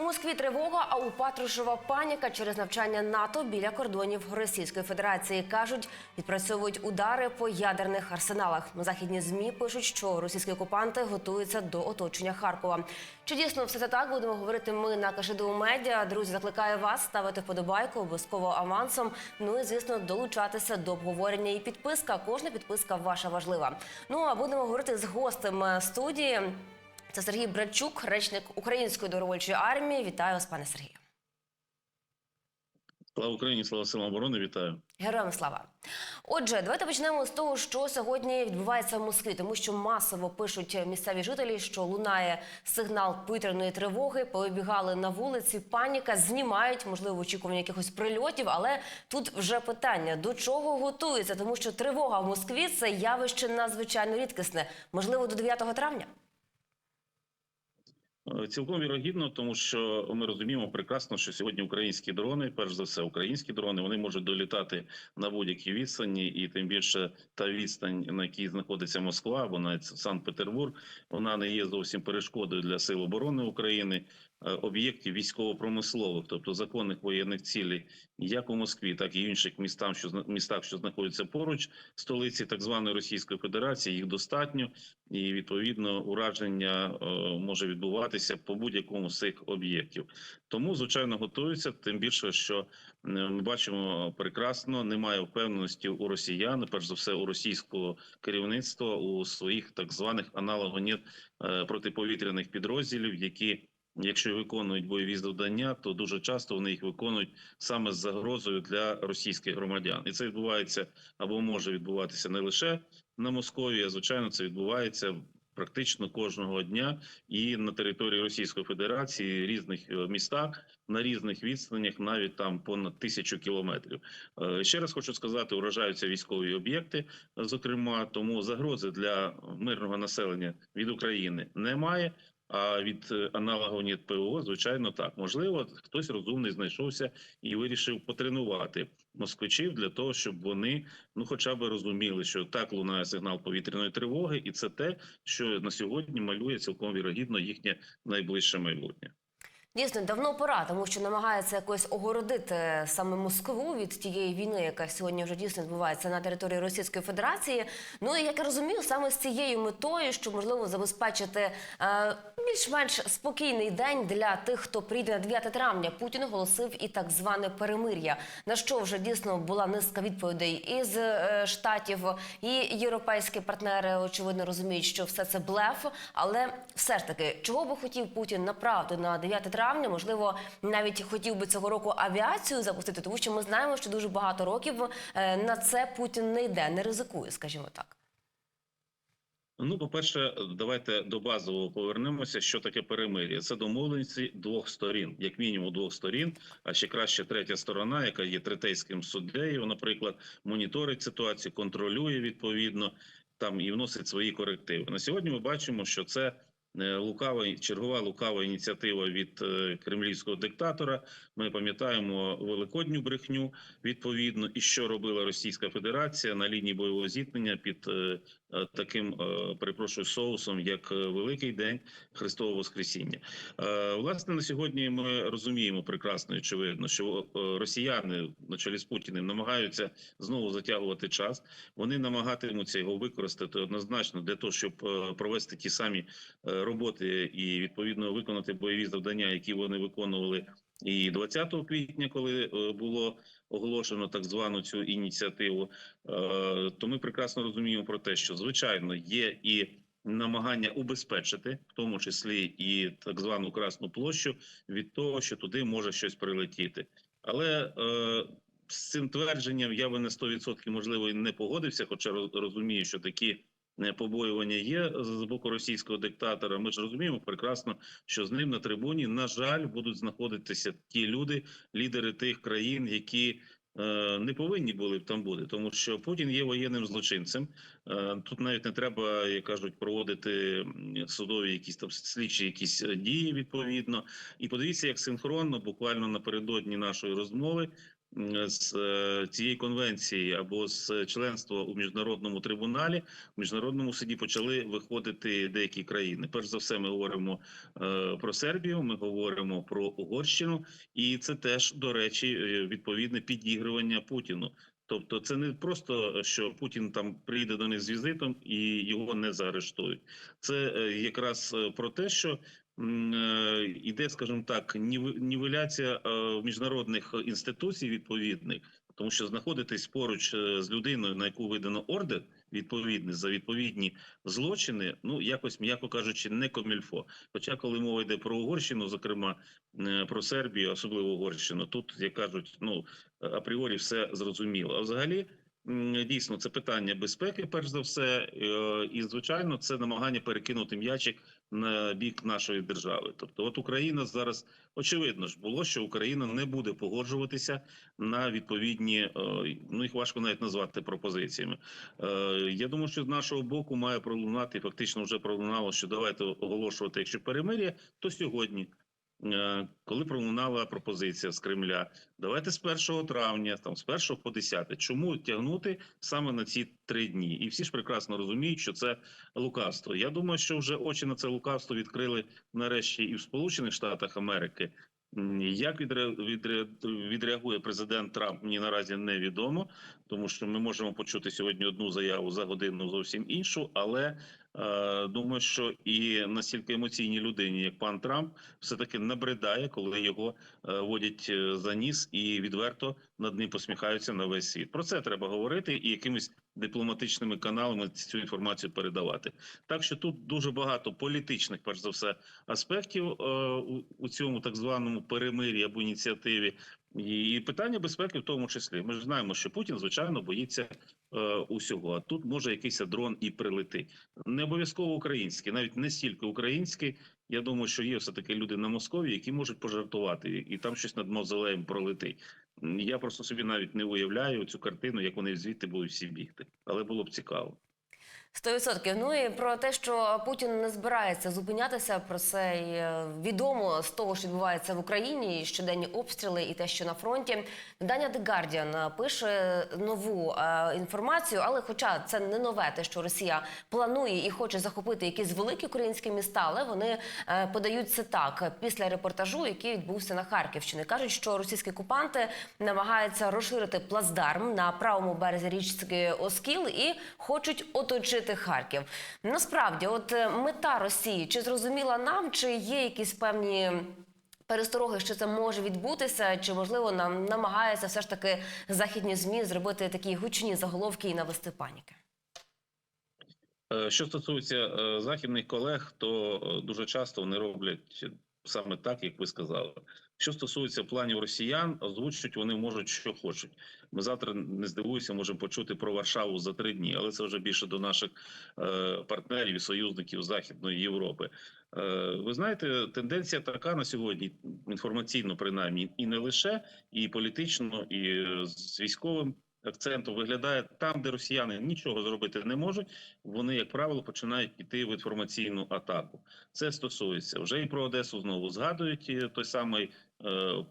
У Москві тривога, а у Патрушева паніка через навчання НАТО біля кордонів Російської Федерації. кажуть, відпрацьовують удари по ядерних арсеналах. Західні змі пишуть, що російські окупанти готуються до оточення Харкова. Чи дійсно все це так? Будемо говорити ми на КШДУ Медіа. Друзі, закликаю вас ставити вподобайку обов'язково авансом. Ну і звісно, долучатися до обговорення і підписка. Кожна підписка ваша важлива. Ну а будемо говорити з гостем студії. Це Сергій Братчук, речник Української добровольчої армії. Вітаю вас, пане Сергію. Слава Україні, слава силам оборони, вітаю. Героям слава. Отже, давайте почнемо з того, що сьогодні відбувається в Москві, тому що масово пишуть місцеві жителі, що лунає сигнал повітряної тривоги. Повибігали на вулиці, паніка, знімають, можливо, очікування якихось прильотів. Але тут вже питання: до чого готуються, тому що тривога в Москві це явище надзвичайно рідкісне, можливо, до 9 травня. Е, Цілком вірогідно, тому що ми розуміємо прекрасно, що сьогодні українські дрони, перш за все, українські дрони, вони можуть долітати на будь-якій відстані, і тим більше та відстань, на якій знаходиться Москва, або навіть Санкт-Петербург, вона не є зовсім перешкодою для сил оборони України. Е, Об'єктів військово-промислових, тобто законних воєнних цілей, як у Москві, так і інших містах, що містах, що знаходяться поруч столиці так званої Російської Федерації, їх достатньо, і відповідно ураження е, може відбуватися по будь-якому з цих об'єктів. Тому звичайно готуються. Тим більше, що е, ми бачимо прекрасно, немає впевненості у росіян, перш за все у російського керівництва у своїх так званих аналогонів протиповітряних підрозділів, які Якщо виконують бойові завдання, то дуже часто вони їх виконують саме з загрозою для російських громадян, і це відбувається або може відбуватися не лише на Московії, а звичайно, це відбувається практично кожного дня і на території Російської Федерації, різних е, містах на різних відстанях, навіть там понад тисячу кілометрів. Е, Ще раз хочу сказати, уражаються військові об'єкти, е, зокрема, тому загрози для мирного населення від України немає. А від е, аналогів НІТ звичайно, так можливо, хтось розумний знайшовся і вирішив потренувати москвичів для того, щоб вони ну, хоча б розуміли, що так лунає сигнал повітряної тривоги, і це те, що на сьогодні малює цілком вірогідно їхнє найближче майбутнє. Дійсно, давно пора, тому що намагається якось огородити саме Москву від тієї війни, яка сьогодні вже дійсно відбувається на території Російської Федерації. Ну і як я розумію, саме з цією метою, що можливо забезпечити е, більш-менш спокійний день для тих, хто прийде на 9 травня. Путін оголосив і так зване перемир'я, на що вже дійсно була низка відповідей із е, штатів, і європейські партнери очевидно розуміють, що все це блеф. Але все ж таки, чого би хотів Путін направду на 9 травня? Можливо, навіть хотів би цього року авіацію запустити, тому що ми знаємо, що дуже багато років е, на це Путін не йде, не ризикує, скажімо так. Ну, по-перше, давайте до базового повернемося. Що таке перемир'я? Це домовленості двох сторін, як мінімум двох сторін, а ще краще третя сторона, яка є третейським суддею, наприклад, моніторить ситуацію, контролює відповідно там і вносить свої корективи. На сьогодні ми бачимо, що це. е, Лукава чергова лукава ініціатива від е, кремлівського диктатора. Ми пам'ятаємо великодню брехню відповідно, і що робила Російська Федерація на лінії бойового зіткнення під е, таким е, перепрошую соусом, як е, Великий День Христового Воскресіння. Е, Власне, на сьогодні ми розуміємо прекрасно очевидно, що е, росіяни на чолі з Путіним намагаються знову затягувати час. Вони намагатимуться його використати однозначно для того, щоб е, провести ті самі е, роботи і відповідно виконати бойові завдання, які вони виконували. І 20 квітня, коли е, було оголошено так звану цю ініціативу, е, то ми прекрасно розуміємо про те, що звичайно є і намагання убезпечити, в тому числі і так звану Красну площу, від того, що туди може щось прилетіти. Але е, з цим твердженням я би на 100% можливо і не погодився, хоча розумію, що такі побоювання є з боку російського диктатора. Ми ж розуміємо прекрасно, що з ним на трибуні, на жаль, будуть знаходитися ті люди, лідери тих країн, які е, не повинні були б там бути, тому що Путін є воєнним злочинцем. Е, Тут навіть не треба, як кажуть, проводити судові якісь там слідчі якісь е, дії відповідно. І подивіться, як синхронно, буквально напередодні нашої розмови. З е, цієї конвенції або з членства у міжнародному трибуналі, в міжнародному суді почали виходити деякі країни. Перш за все, ми говоримо е, про Сербію, ми говоримо про Угорщину, і це теж до речі, е, відповідне підігрування Путіну. Тобто, це не просто що Путін там прийде до них з візитом і його не заарештують. Це якраз про те, що м, е, скажімо так, нівеляція е, міжнародних інституцій відповідних, тому що знаходитись поруч е, з людиною, на яку видано ордер відповідний за відповідні злочини, ну якось м'яко кажучи, не комільфо. Хоча, коли мова йде про Угорщину, зокрема про Сербію, особливо Угорщину, тут як кажуть, ну апріорі все зрозуміло. А взагалі. Дійсно, це питання безпеки, перш за все, е, і звичайно, це намагання перекинути м'ячик на бік нашої держави. Тобто, от Україна зараз очевидно ж було, що Україна не буде погоджуватися на відповідні, е, ну їх важко навіть назвати пропозиціями. Е, Я думаю, що з нашого боку має пролунати, фактично вже пролунало, що давайте оголошувати, якщо перемир'я, то сьогодні. Е, Коли пролунала пропозиція з Кремля, давайте з 1 травня, там з 1 по 10. Чому тягнути саме на ці три дні? І всі ж прекрасно розуміють, що це лукавство. Я думаю, що вже очі на це лукавство відкрили нарешті і в Сполучених Штатах Америки. Як відре- відре- відреагує президент Трамп, мені наразі невідомо, тому що ми можемо почути сьогодні одну заяву за годину зовсім іншу, але думаю, що і настільки емоційній людині, як пан Трамп, все таки набридає, коли його е, водять е, за ніс і відверто над ним посміхаються на весь світ. Про це треба говорити і якимись дипломатичними каналами цю інформацію передавати. Так що тут дуже багато політичних, перш за все, аспектів е, у, цьому так званому перемир'ї або ініціативі. І питання безпеки в тому числі. Ми ж знаємо, що Путін звичайно боїться е, усього. А тут може якийсь дрон і прилетить. Не обов'язково український, навіть не стільки український. Я думаю, що є все таки люди на Москові, які можуть пожартувати, і там щось над мавзолеєм пролетить. Я просто собі навіть не уявляю цю картину, як вони звідти будуть всі бігти, але було б цікаво. Сто відсотків. Ну і про те, що Путін не збирається зупинятися, про це й, е, відомо з того, що відбувається в Україні, і щоденні обстріли, і те, що на фронті. Видання The Guardian пише нову е, інформацію, але, хоча це не нове, те, що Росія планує і хоче захопити якісь великі українські міста, але вони е, подають це так після репортажу, який відбувся на Харківщині. кажуть, що російські окупанти намагаються розширити плацдарм на правому березі річки Оскіл і хочуть оточити Харків. Насправді, от е, мета Росії чи зрозуміла нам, чи є якісь певні. Перестороги, що це може відбутися, чи можливо нам намагаються все ж таки західні змі зробити такі гучні заголовки і навести паніки? Е, Що стосується е, західних колег, то дуже часто вони роблять саме так, як ви сказали. Що стосується планів росіян, озвучують вони можуть, що хочуть. Ми завтра не здивуюся, можемо почути про Варшаву за три дні, але це вже більше до наших е, партнерів і союзників Західної Європи. Е, ви знаєте, тенденція така на сьогодні, інформаційно принаймні, і не лише, і політично, і з військовим акцентом виглядає там, де росіяни нічого зробити не можуть. Вони, як правило, починають піти в інформаційну атаку. Це стосується вже і про Одесу знову згадують той самий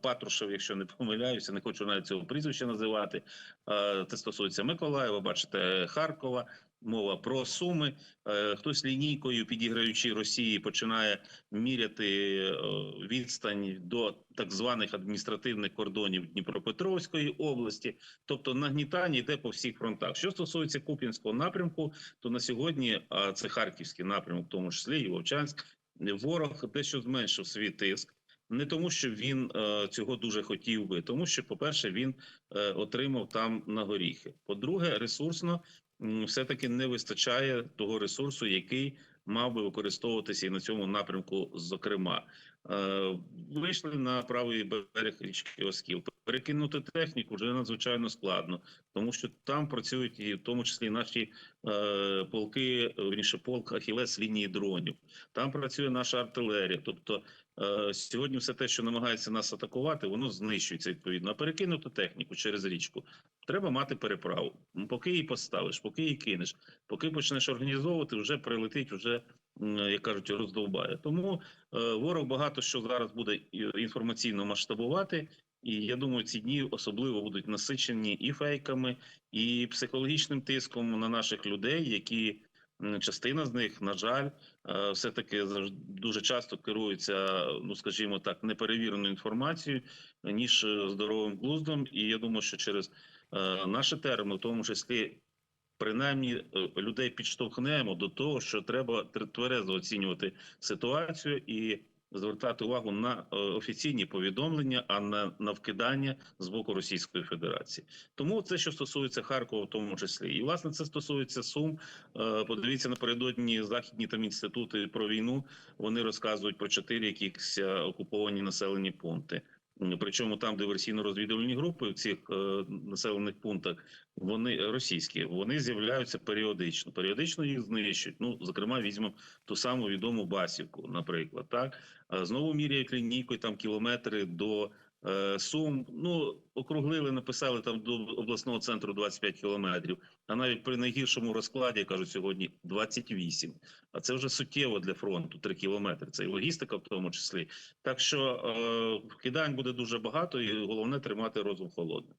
Патрушев, якщо не помиляюся, не хочу навіть цього прізвища називати. Е, це стосується Миколаєва, бачите, Харкова. Мова про суми. Е, Хтось лінійкою, підіграючи Росії, починає міряти е, відстань до так званих адміністративних кордонів Дніпропетровської області. Тобто нагнітання йде по всіх фронтах. Що стосується Куп'янського напрямку, то на сьогодні це харківський напрямок, в тому числі і Вовчанськ, ворог дещо зменшив свій тиск. Не тому, що він е, цього дуже хотів би, тому що, по-перше, він е, отримав там на горіхи. По-друге, ресурсно все-таки не вистачає того ресурсу, який мав би використовуватися і на цьому напрямку. Зокрема, вийшли на правий берег річки Оскіл. Перекинути техніку вже надзвичайно складно, тому що там працюють і в тому числі наші е, полки, верніше полк Ахілес лінії дронів. Там працює наша артилерія. Тобто е, сьогодні все те, що намагається нас атакувати, воно знищується відповідно. А перекинути техніку через річку треба мати переправу. Ну, Поки її поставиш, поки її кинеш, поки почнеш організовувати, вже прилетить, вже як кажуть, роздовбає. Тому е, ворог багато що зараз буде інформаційно масштабувати. І я думаю, ці дні особливо будуть насичені і фейками, і психологічним тиском на наших людей, які частина з них, на жаль, е, все-таки завж- дуже часто керуються, ну скажімо так, неперевіреною інформацією, ніж е, здоровим глуздом. І я думаю, що через наші терми, в тому числі. Принаймні е, людей підштовхнемо до того, що треба тр- тверезо оцінювати ситуацію і звертати увагу на е, офіційні повідомлення, а не на вкидання з боку Російської Федерації. Тому це що стосується Харкова, в тому числі, і власне це стосується Сум. Е, Подивіться напередодні західні там інститути про війну. Вони розказують про чотири якихось е, окуповані населені пункти. Причому там, де версійно-розвідувальні групи в цих е, населених пунктах, вони російські, вони з'являються періодично. Періодично їх знищують. Ну, зокрема, візьмемо ту саму відому Басівку, наприклад, так знову міряють лінійкою там кілометри до е, Сум. Ну округлили, написали там до обласного центру 25 кілометрів. А навіть при найгіршому розкладі кажуть сьогодні 28. А це вже суттєво для фронту 3 кілометри. Це і логістика, в тому числі. Так що е, вкидань буде дуже багато, і головне тримати розум холодним.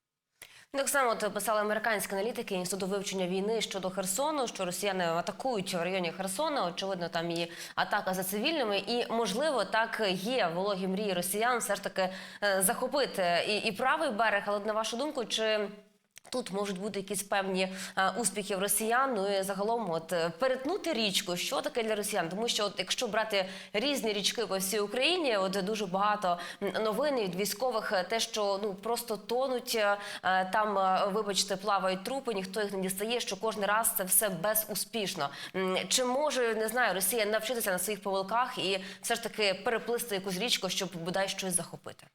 Так само от писали американські аналітики інституту вивчення війни щодо Херсону, що росіяни атакують в районі Херсона. Очевидно, там і атака за цивільними, і можливо так є вологі мрії росіян все ж таки е, захопити і, і правий берег. Але на вашу думку, чи Тут можуть бути якісь певні е, успіхи в росіян, ну і загалом, от е, перетнути річку, що таке для росіян? Тому що, от якщо брати різні річки по всій Україні, от дуже багато новин від військових, е, те, що ну просто тонуть там, вибачте, плавають трупи, ніхто їх не дістає. Що кожен раз це все безуспішно. Чи може не знаю Росія навчитися на своїх помилках і все ж таки переплисти якусь річку, щоб бодай щось захопити?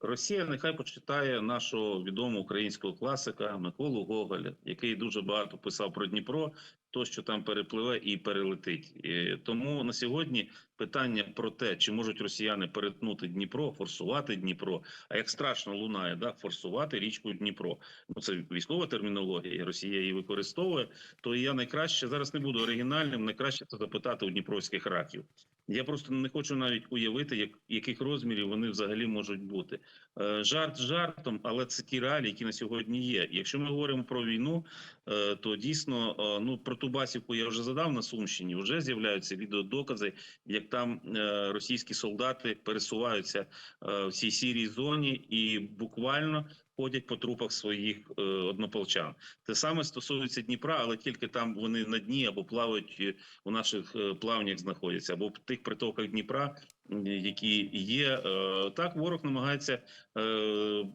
Росія нехай почитає нашого відомого українського класика Миколу Гоголя, який дуже багато писав про Дніпро, то що там перепливе і перелетить. І тому на сьогодні питання про те, чи можуть росіяни перетнути Дніпро, форсувати Дніпро. А як страшно лунає, да, форсувати річку Дніпро. Ну це військова термінологія, Росія її використовує. То я найкраще зараз не буду оригінальним. Найкраще це запитати у дніпровських раків. Я просто не хочу навіть уявити, як яких розмірів вони взагалі можуть бути. Е, Жарт жартом, але це ті реалії, які на сьогодні є. Якщо ми говоримо про війну, е, то дійсно е, ну про ту басівку я вже задав на Сумщині. Вже з'являються відеодокази, як там е, російські солдати пересуваються е, в цій сірій зоні і буквально. Ходять по трупах своїх е, однополчан. Те саме стосується Дніпра, але тільки там вони на дні або плавають е, у наших е, плавнях знаходяться, або в тих притоках Дніпра, які є. Е, Так ворог намагається е,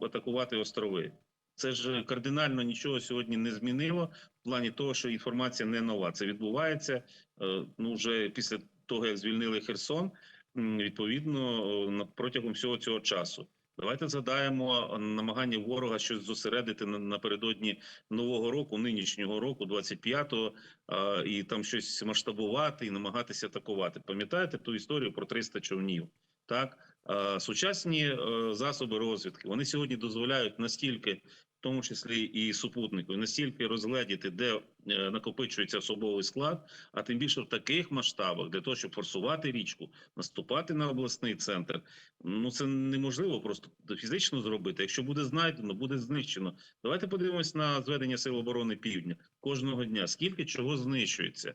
атакувати острови. Це ж кардинально нічого сьогодні не змінило в плані того, що інформація не нова. Це відбувається е, ну вже після того, як звільнили Херсон. Відповідно, протягом всього цього часу. Давайте згадаємо намагання ворога щось зосередити напередодні нового року, нинішнього року, 25-го, і там щось масштабувати і намагатися атакувати. Пам'ятаєте ту історію про 300 човнів? Так, сучасні е, засоби розвідки вони сьогодні дозволяють настільки, тому числі і супутнику, настільки розгледіти, де е, накопичується особовий склад, а тим більше в таких масштабах для того, щоб форсувати річку, наступати на обласний центр. Ну це неможливо просто фізично зробити. Якщо буде знайдено, буде знищено. Давайте подивимось на зведення сил оборони Півдня кожного дня. Скільки чого знищується?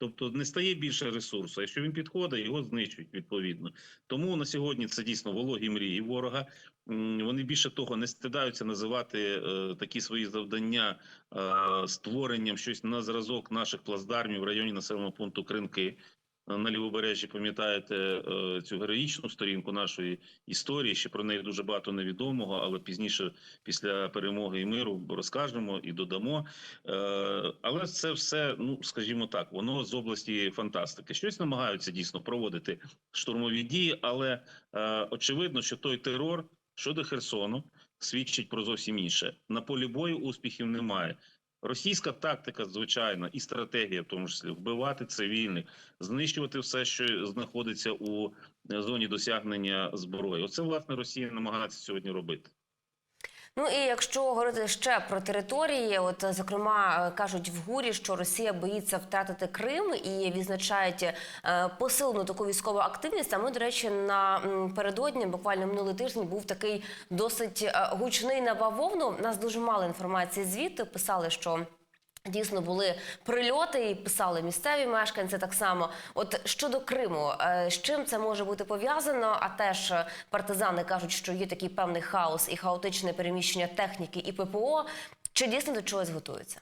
Тобто не стає більше ресурсу. Якщо він підходить, його знищують відповідно. Тому на сьогодні це дійсно вологі мрії ворога. Вони більше того не стидаються називати е, такі свої завдання е, створенням щось на зразок наших плацдармів в районі населеного пункту Кринки. Е, На лівобережжі пам'ятаєте е, цю героїчну сторінку нашої історії. Ще про неї дуже багато невідомого, але пізніше, після перемоги і миру, розкажемо і додамо. Е, Але це все, ну скажімо так, воно з області фантастики. Щось намагаються дійсно проводити штурмові дії, але очевидно, що той терор щодо Херсону свідчить про зовсім інше. На полі бою успіхів немає. Російська тактика, звичайна, і стратегія, в тому числі, вбивати цивільних, знищувати все, що знаходиться у зоні досягнення зброї. Оце власне Росія намагається сьогодні робити. Ну і якщо говорити ще про території, от зокрема е, кажуть в гурі, що Росія боїться втратити Крим і відзначають е, посилену таку військову активність. А ми, до речі, напередодні, буквально минулий тиждень, був такий досить е, гучний на бавовну. У Нас дуже мало інформації звідти. Писали, що. Дійсно були прильоти і писали місцеві мешканці так само. От щодо Криму, е, з чим це може бути пов'язано? А теж е, партизани кажуть, що є такий певний хаос і хаотичне переміщення техніки і ППО. Чи дійсно до чогось готуються?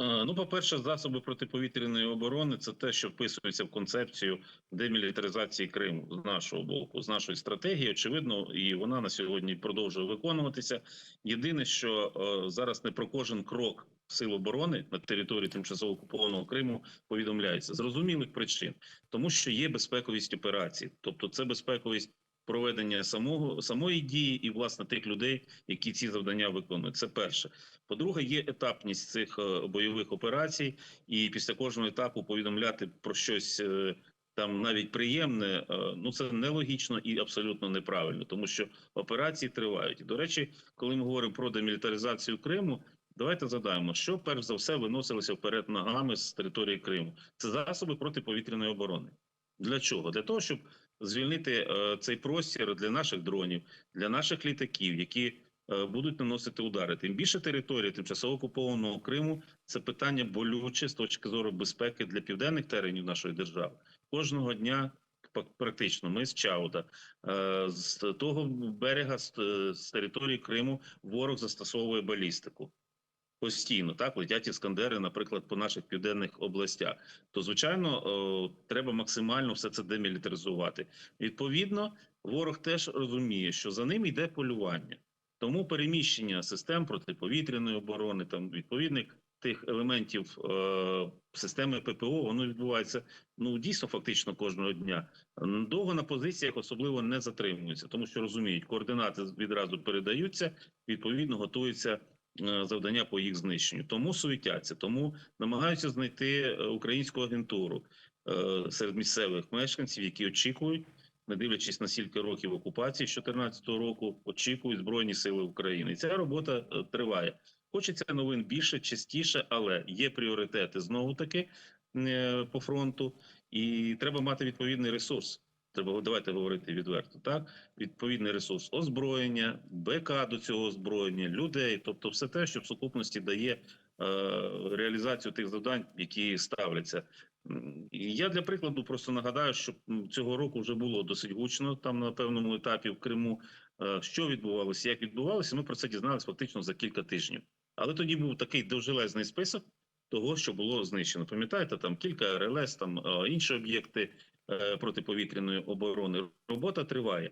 Е, Ну, по-перше, засоби протиповітряної оборони це те, що вписується в концепцію демілітаризації Криму з нашого боку, з нашої стратегії. Очевидно, і вона на сьогодні продовжує виконуватися. Єдине, що зараз не про кожен крок сил оборони на території тимчасово окупованого Криму повідомляється з зрозумілих причин, тому що є безпековість операції, тобто це безпековість. Проведення самого самої дії і власне тих людей, які ці завдання виконують, це перше. По-друге, є етапність цих е, бойових операцій, і після кожного етапу повідомляти про щось е, там навіть приємне. е, Ну це нелогічно і абсолютно неправильно, тому що операції тривають. До речі, коли ми говоримо про демілітаризацію Криму. Давайте задаємо, що перш за все виносилося вперед ногами з території Криму. Це засоби протиповітряної оборони. Для чого? Для того, щоб звільнити е, цей простір для наших дронів, для наших літаків, які е, будуть наносити удари. Тим більше території тимчасово окупованого Криму це питання болюче з точки зору безпеки для південних теренів нашої держави. Кожного дня практично ми з Чауда, е, з того берега з, е, з території Криму ворог застосовує балістику. Постійно так летять іскандери, наприклад, по наших південних областях. То звичайно, о, треба максимально все це демілітаризувати. Відповідно, ворог теж розуміє, що за ним йде полювання. Тому переміщення систем протиповітряної оборони, там відповідних тих елементів е, системи ППО, воно відбувається ну дійсно фактично кожного дня. Довго на позиціях особливо не затримуються, тому що розуміють, координати відразу передаються. Відповідно, готуються е, завдання по їх знищенню. Тому суетяться, тому намагаються знайти е, українську агентуру е, серед місцевих мешканців, які очікують, не дивлячись на стільки років окупації з 2014 року, очікують збройні сили України. І ця робота е, триває. Хочеться новин більше, частіше, але є пріоритети знову таки е, по фронту, і треба мати відповідний ресурс. Треба давайте говорити відверто. Так, відповідний ресурс озброєння, БК до цього озброєння, людей, тобто все те, що в сукупності дає е, реалізацію тих завдань, які ставляться. Я для прикладу просто нагадаю, що цього року вже було досить гучно там на певному етапі в Криму. Е, Що відбувалося, як відбувалося, ми про це дізналися фактично за кілька тижнів. Але тоді був такий довжелезний список того, що було знищено. Пам'ятаєте, там кілька РЛС, там е, інші об'єкти протиповітряної оборони. Робота триває.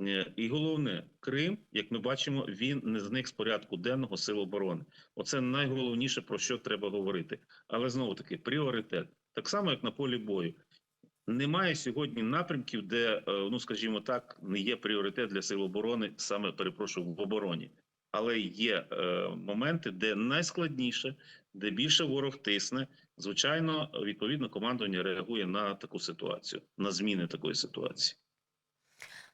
Е, І головне, Крим, як ми бачимо, він не зник з порядку денного сил оборони. Оце найголовніше про що треба говорити. Але знову таки пріоритет, так само як на полі бою. Немає сьогодні напрямків, де, е, ну скажімо так, не є пріоритет для сил оборони, саме перепрошую в обороні. Але є е, моменти, де найскладніше, де більше ворог тисне. Звичайно, відповідно, командування реагує на таку ситуацію, на зміни такої ситуації.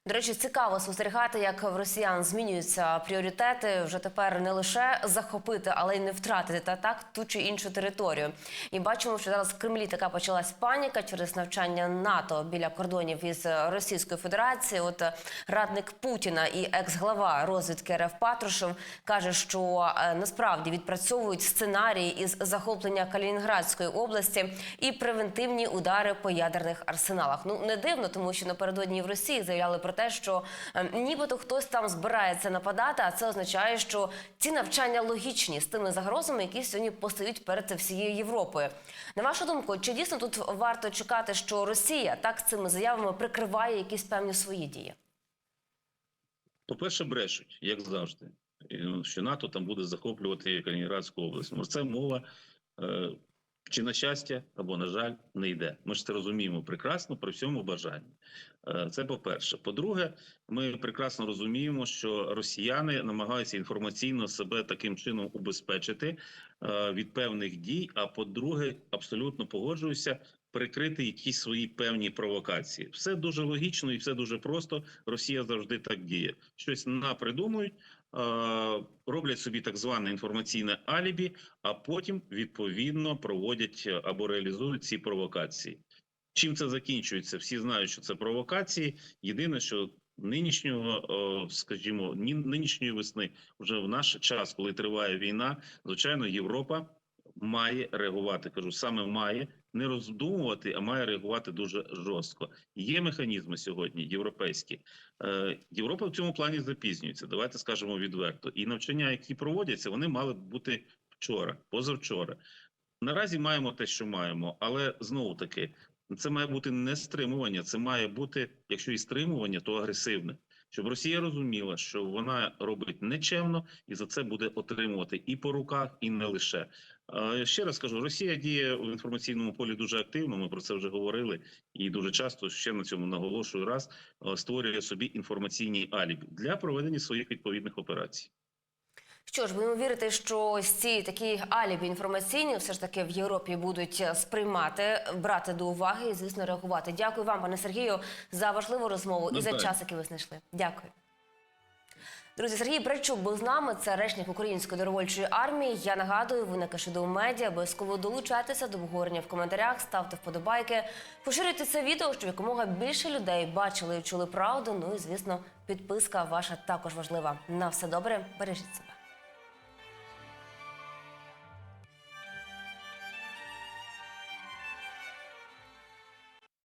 До речі, цікаво спостерігати, як в росіян змінюються пріоритети вже тепер не лише захопити, але й не втратити та так ту чи іншу територію. І бачимо, що зараз в Кремлі така почалась паніка через навчання НАТО біля кордонів із Російською Федерацією. От е, радник Путіна і екс-глава розвідки РФ Патрушев каже, що е, насправді відпрацьовують сценарії із захоплення Калінінградської області і превентивні удари по ядерних арсеналах. Ну не дивно, тому що напередодні в Росії заявляли про те, що е, нібито хтось там збирається нападати, а це означає, що ці навчання логічні з тими загрозами, які сьогодні постають перед всією Європою. На вашу думку, чи дійсно тут варто чекати, що Росія так з цими заявами прикриває якісь певні свої дії? По-перше, брешуть, як завжди, ну, що НАТО там буде захоплювати Калінінградську область. Це мова е, чи на щастя, або на жаль, не йде. Ми ж це розуміємо прекрасно при всьому бажанні. Е, це по-перше. По-друге, ми прекрасно розуміємо, що росіяни намагаються інформаційно себе таким чином убезпечити е, від певних дій. А по-друге, абсолютно погоджуюся. Прикрити якісь свої певні провокації, все дуже логічно і все дуже просто. Росія завжди так діє. Щось напридумують, роблять собі так зване інформаційне алібі, а потім відповідно проводять е, або реалізують ці провокації. Чим це закінчується? Всі знають, що це провокації. Єдине, що нинішнього, скажімо, ні- нинішньої весни, вже в наш час, коли триває війна, звичайно, Європа має реагувати. Кажу, саме має не роздумувати, а має реагувати дуже жорстко. Є механізми сьогодні європейські. Е, Європа в цьому плані запізнюється. Давайте скажемо відверто. І навчання, які проводяться, вони мали бути вчора, позавчора. Наразі маємо те, що маємо, але знову таки це має бути не стримування, це має бути, якщо і стримування, то агресивне. Щоб Росія розуміла, що вона робить нечемно і за це буде отримувати і по руках, і не лише. Е, Ще раз кажу, Росія діє в інформаційному полі дуже активно. Ми про це вже говорили, і дуже часто ще на цьому наголошую раз е, створює собі інформаційні алібі для проведення своїх відповідних операцій. Що ж, будемо вірити, що ось ці такі алібі інформаційні все ж таки в Європі будуть е, сприймати, брати до уваги і, звісно, реагувати. Дякую вам, пане Сергію, за важливу розмову і за час, який ви знайшли. Дякую. Друзі, Сергій Бречук був з нами. Це речник української добровольчої армії. Я нагадую, ви на Кашиду медіа обов'язково долучайтеся до обговорення в коментарях, ставте вподобайки, поширюйте це відео, щоб якомога більше людей бачили і чули правду. Ну і звісно, підписка ваша також важлива. На все добре, бережіть себе.